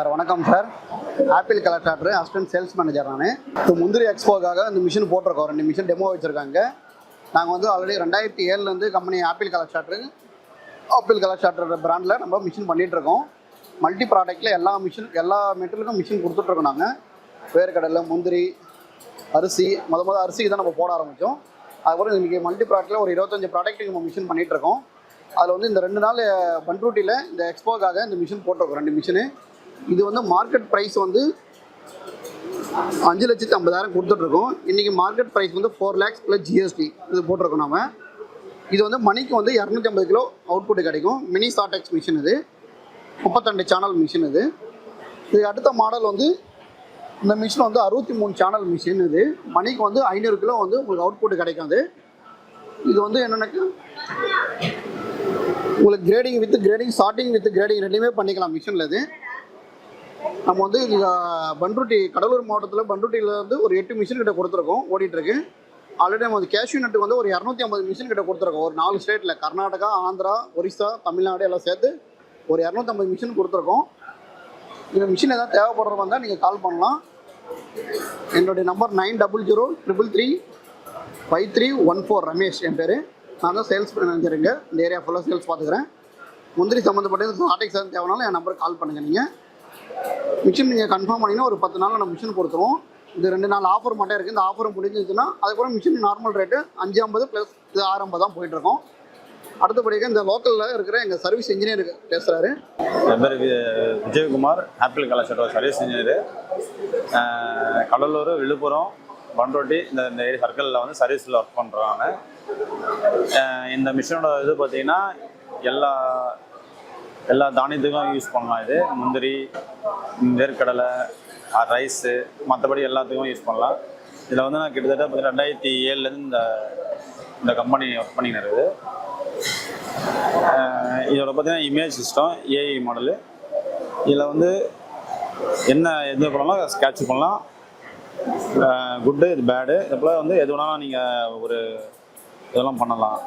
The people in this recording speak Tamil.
சார் வணக்கம் sir. Apple colour sorter assistant sales manager நான். இப்போ முந்திரி எக்ஸ்போக்காக இந்த மிஷின் போட்டிருக்கோம். ரெண்டு மிஷின் டெமோ வச்சுருக்காங்க. நாங்கள் வந்து ஆல்ரெடி ரெண்டாயிரத்தி ஏழுலேருந்து company Apple colour sorter Apple colour sorter பிராண்டில் நம்ம மிஷின் பண்ணிகிட்ருக்கோம் மல்டி ப்ராடக்ட்டில் எல்லா மிஷின் எல்லா மெட்டீரியலுக்கும் மிஷின் கொடுத்துட்ருக்கோம் நாங்கள் வேர்க்கடலை முந்திரி அரிசி முத முத அரிசி தான் நம்ம போட ஆரம்பித்தோம் அதுக்கப்புறம் இன்றைக்கி மல்டி ப்ராடக்ட்டில் ஒரு இருபத்தஞ்சி ப்ராடக்ட்டுக்கு நம்ம மிஷின் பண்ணிகிட்ருக்கோம் அதில் வந்து இந்த ரெண்டு நாள் பண்ருட்டியில் இந்த எக்ஸ்போக்காக இந்த மிஷின் போட்டிருக்கோம். ரெண்டு மிஷினு இது வந்து மார்க்கெட் ப்ரைஸ் வந்து அஞ்சு லட்சத்து ஐம்பதாயிரம் கொடுத்துட்ருக்கோம். இன்றைக்கி மார்க்கெட் ப்ரைஸ் வந்து ஃபோர் லேக்ஸ் ப்ளஸ் ஜிஎஸ்டி இது போட்டிருக்கோம் நாம. இது வந்து மணிக்கு வந்து இரநூத்தி ஐம்பது கிலோ அவுட்புட் கிடைக்கும். மினி சாட்டெக்ஸ் மிஷின் இது. முப்பத்தெண்டு சேனல் மிஷின் இது. இது அடுத்த மாடல் வந்து இந்த மிஷின் வந்து அறுபத்தி மூணு சேனல் மிஷின் இது. மணிக்கு வந்து ஐநூறு கிலோ வந்து உங்களுக்கு அவுட்புட் கிடைக்கும் அது இது வந்து என்னென்னாக்கா? உங்களுக்கு grading with grading sorting with grading ரெண்டுமே பண்ணிக்கலாம் மிஷினில் இது. நம்ம வந்து பண்ருட்டி கடலூர் மாவட்டத்தில் பண்ருட்டியில் வந்து ஒரு எட்டு மிஷின் கிட்ட கொடுத்துருக்கோம் ஓடிட்டுருக்கு. ஆல்ரெடி நம்ம வந்து கேஷ்யூ நட்டு வந்து ஒரு இரநூத்தி ஐம்பது மிஷின் கிட்ட கொடுத்துருக்கோம். ஒரு நாலு ஸ்டேட்டில் கர்நாடகா ஆந்திரா ஒரிசா தமிழ்நாடு எல்லாம் சேர்த்து ஒரு இரநூத்தம்பது மிஷின் கொடுத்துருக்கோம். இந்த மிஷின் எதாவது தேவைப்படுறவங்க வந்தால் நீங்கள் கால் பண்ணலாம். என்னுடைய number nine double zero triple three five three one four Ramesh என் பேர். நான் தான் சேல்ஸ் மேனேஜருங்க இந்த ஏரியா ஃபுல்லாக சேல்ஸ் பார்த்துக்கிறேன். முந்திரி சம்மந்தப்பட்ட ப்ராடக்ட்ஸ் எதுவும் தேவைனாலும் என் நம்பருக்கு கால் பண்ணுங்கள் நீங்கள் மிஷின் நீங்கள் கன்ஃபார்ம் பண்ணிங்கன்னா ஒரு பத்து நாளில் நம்ம மிஷின் கொடுத்துருவோம். இது ரெண்டு நாள் ஆஃபர் மட்டும் இருக்குது இந்த ஆஃபரும் முடிஞ்சிச்சுன்னா அதுக்கப்புறம் மிஷின் நார்மல் ரேட்டு அஞ்சு ஐம்பது ப்ளஸ் இது ஆறு ஐம்பது தான் போயிட்டுருக்கோம் அடுத்தபடியாக இந்த லோக்கலில் இருக்கிற எங்கள் சர்வீஸ் இன்ஜினியர் பேசுகிறாரு என் பேர் வி- விஜயகுமார் ஆப்பிள் கலாச்சாரம் சர்வீஸ் இன்ஜினியர் கடலூர் விழுப்புரம் பண்ருட்டி இந்த இந்த சர்க்கிளில் வந்து சர்வீஸில் ஒர்க் பண்ணுறாங்க இந்த மிஷினோட இது பார்த்தீங்கன்னா எல்லா எல்லா தானியத்துக்கும் யூஸ் பண்ணலாம் இது. முந்திரி வேர்க்கடலை ரைஸு மற்றபடி எல்லாத்துக்கும் யூஸ் பண்ணலாம். இதில் வந்து நான் கிட்டத்தட்ட பார்த்தீங்கன்னா ரெண்டாயிரத்தி ஏழுலேருந்து இந்த இந்த கம்பெனி ஒர்க் பண்ணின்னு இருக்குது. இதோட பார்த்தீங்கன்னா இமேஜ் சிஸ்டம் ஏஐ மாடலு இதில் வந்து என்ன எது பண்ணலாம் ஸ்கேட்ச் பண்ணலாம். குட்டு இது பேடு இது போல் வந்து எது வேணாலும் நீங்கள் ஒரு இதெல்லாம் பண்ணலாம்.